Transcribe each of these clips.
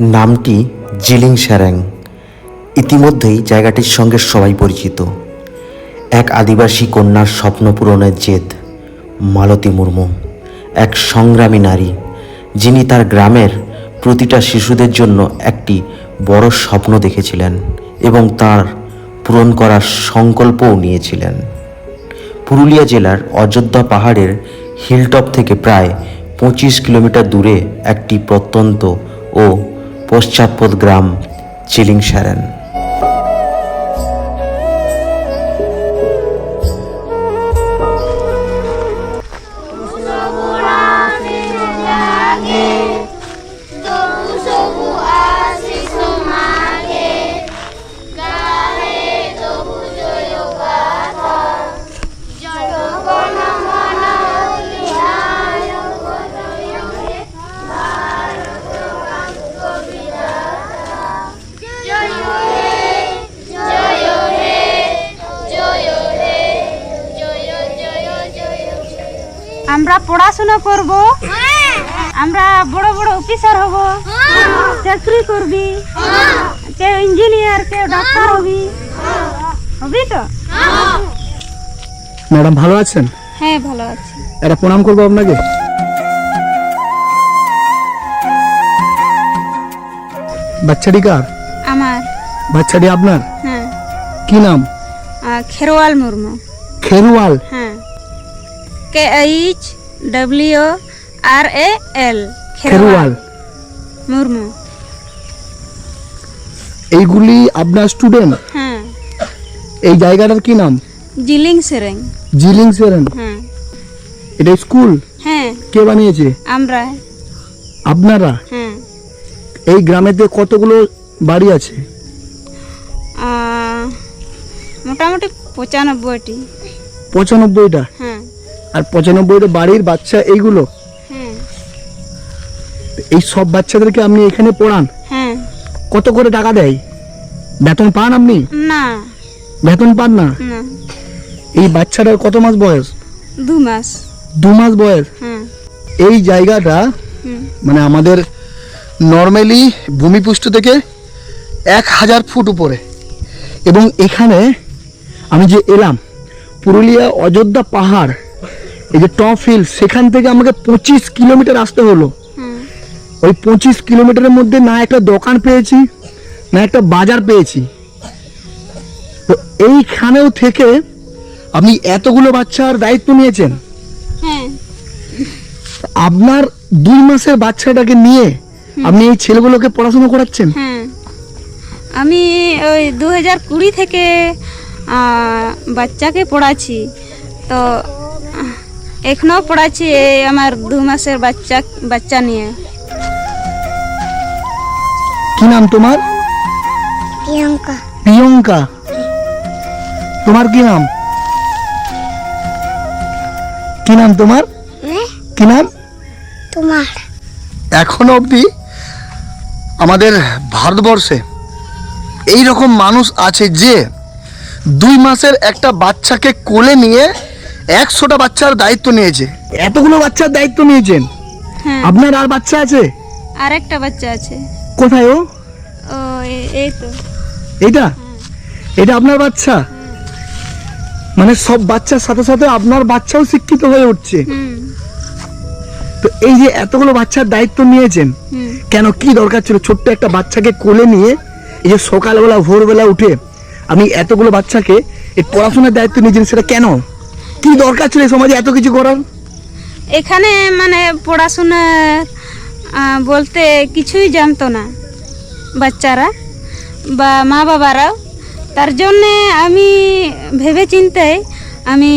নামটি জিলিং স্যারেং ইতিমধ্যেই জায়গাটির সঙ্গে সবাই পরিচিত। এক আদিবাসী কন্যার স্বপ্ন পূরণের জেদ, মালতী মুর্মু, এক সংগ্রামী নারী, যিনি তার গ্রামের প্রতিটা শিশুদের জন্য একটি বড় স্বপ্ন দেখেছিলেন এবং তার পূরণ করার সংকল্পও নিয়েছিলেন। পুরুলিয়া জেলার অযোধ্যা পাহাড়ের হিলটপ থেকে প্রায় পঁচিশ কিলোমিটার দূরে একটি প্রত্যন্ত ও পশ্চাৎপদ গ্রাম চিলিং স্যারেন আমরা পড়াশোনা করব। আমরা বড় বড় অফিসার হব। চাকরি করবি? কেউ ইঞ্জিনিয়ার কেউ ডাক্তার হবি? হবি তো? ম্যাডাম ভালো আছেন? হ্যাঁ ভালো আছি। একটা প্রণাম করব আপনাকে। বাচ্চাটি কার? আমার। বাচ্চাটি আপনার? হ্যাঁ। কি নাম? খেরোয়াল মুর্মু। খেরোয়াল হ্যাঁ। K H W R A L Kherwal Murmu. এইগুলি আপনার স্টুডেন্ট হ্যাঁ। এই জায়গাটার কি নাম? জিলিং সেরেং। জিলিং সেরেন হ্যাঁ। এটা স্কুল? হ্যাঁ। কে বানিয়েছে? আমরা। আপনারা? হ্যাঁ। এই গ্রামেতে কতগুলো বাড়ি আছে? মোটামুটি পঁচানব্বইটি। পঁচানব্বইটা? হ্যাঁ। আর পঁচানব্বইটা বাড়ির বাচ্চা এইগুলো? এই সব বাচ্চাদেরকে আপনি এখানে পড়ান? কত করে টাকা দেয়? বেতন পান আপনি? না। বেতন পান না? এই বাচ্চাটার কত মাস বয়স? দু মাস। দু মাস বয়স? এই জায়গাটা মানে আমাদের নর্মালি ভূমিপুষ্ট থেকে এক হাজার ফুট উপরে। এবং এখানে আমি যে এলাম পুরুলিয়া অযোধ্যা পাহাড় এই যে টপ হিল সেখান থেকে আমাকে পঁচিশ কিলোমিটার আসতে হলো। ওই পঁচিশ কিলোমিটারের মধ্যে না একটা দোকান পেয়েছি না একটা বাজার পেয়েছি। তো এইখানেও থেকে আপনি এতগুলো বাচ্চার দায়িত্ব নিয়েছেন। হ্যাঁ। আপনার দুই মাসের বাচ্চাটাকে নিয়ে আপনি এই ছেলেগুলোকে পড়াশোনা করাচ্ছেন? হ্যাঁ। আমি ওই দু হাজার কুড়ি থেকে বাচ্চাকে পড়াচ্ছি। তো এখনও পড়াচ্ছি এই আমার দু মাসের বাচ্চা বাচ্চা নিয়ে। কি নাম তোমার? প্রিয়ঙ্কা। প্রিয়ঙ্কা। তোমার কি নাম? কি নাম তোমার? কি নাম? তোমার। এখনও অবধি আমাদের ভারতবর্ষে এই রকম মানুষ আছে যে দুই মাসের একটা বাচ্চাকে কোলে নিয়ে একশোটা বাচ্চার দায়িত্ব নিয়েছে। এতগুলো বাচ্চার দায়িত্ব নিয়েছেন? হ্যাঁ। আপনার আর বাচ্চা আছে? আরেকটা বাচ্চা আছে। কোথায় ও? ও এই তো। এইটা? এটা আপনার বাচ্চা? মানে সব বাচ্চার সাথে সাথে আপনার বাচ্চাও শিক্ষিত হয়ে উঠছে। তো এই যে এতগুলো বাচ্চার দায়িত্ব নিয়েছেন কেন কি দরকার ছিল? ছোট্ট একটা বাচ্চাকে কোলে নিয়ে এই যে সকালবেলা ভোরবেলা উঠে আমি এতগুলো বাচ্চাকে এই পড়াশোনার দায়িত্ব নিয়েছেন সেটা কেন? কি দরকার ছিল সমাজে এত কিছু করার? এখানে মানে পড়াশোনা বলতে কিছুই জানতো না বাচ্চারা বা মা বাবারাও। তার জন্যে আমি ভেবে চিন্তে আমি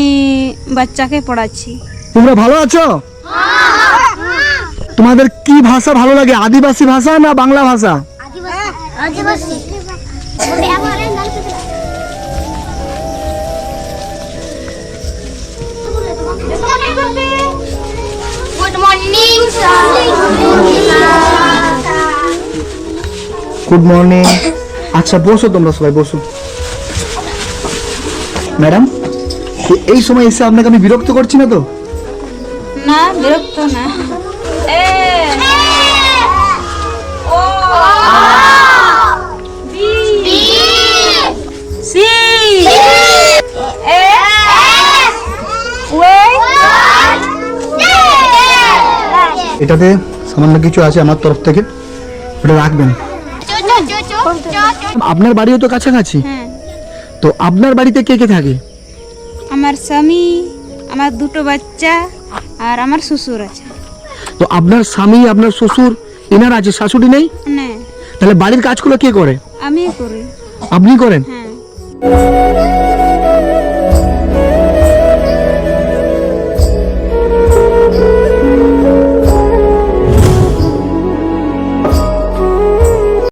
বাচ্চাকে পড়াচ্ছি। তোমরা ভালো আছো? তোমাদের কি ভাষা ভালো লাগে? আদিবাসী ভাষা না বাংলা ভাষা? আদিবাসী। গুড মর্নিং আচ্ছা বসো তোমরা সবাই বসো। ম্যাডাম এই সময় এসে আপনাকে আমি বিরক্ত করছি না তো? না বিরক্ত না। এটাতে সামান্য কিছু আছে আমার তরফ থেকে। ওটা রাখবেন। আপনার বাড়িও তো কাছাকাছি। হ্যাঁ। তো আপনার বাড়িতে কে কে থাকে? আমার স্বামী আমার দুটো বাচ্চা আর আমার শ্বশুর আছে। তো আপনার স্বামী আপনার শ্বশুর এনার আছে শাশুড়ি নেই? তাহলে বাড়ির কাজগুলো কে করে? আমি করি। আপনি করেন? হ্যাঁ।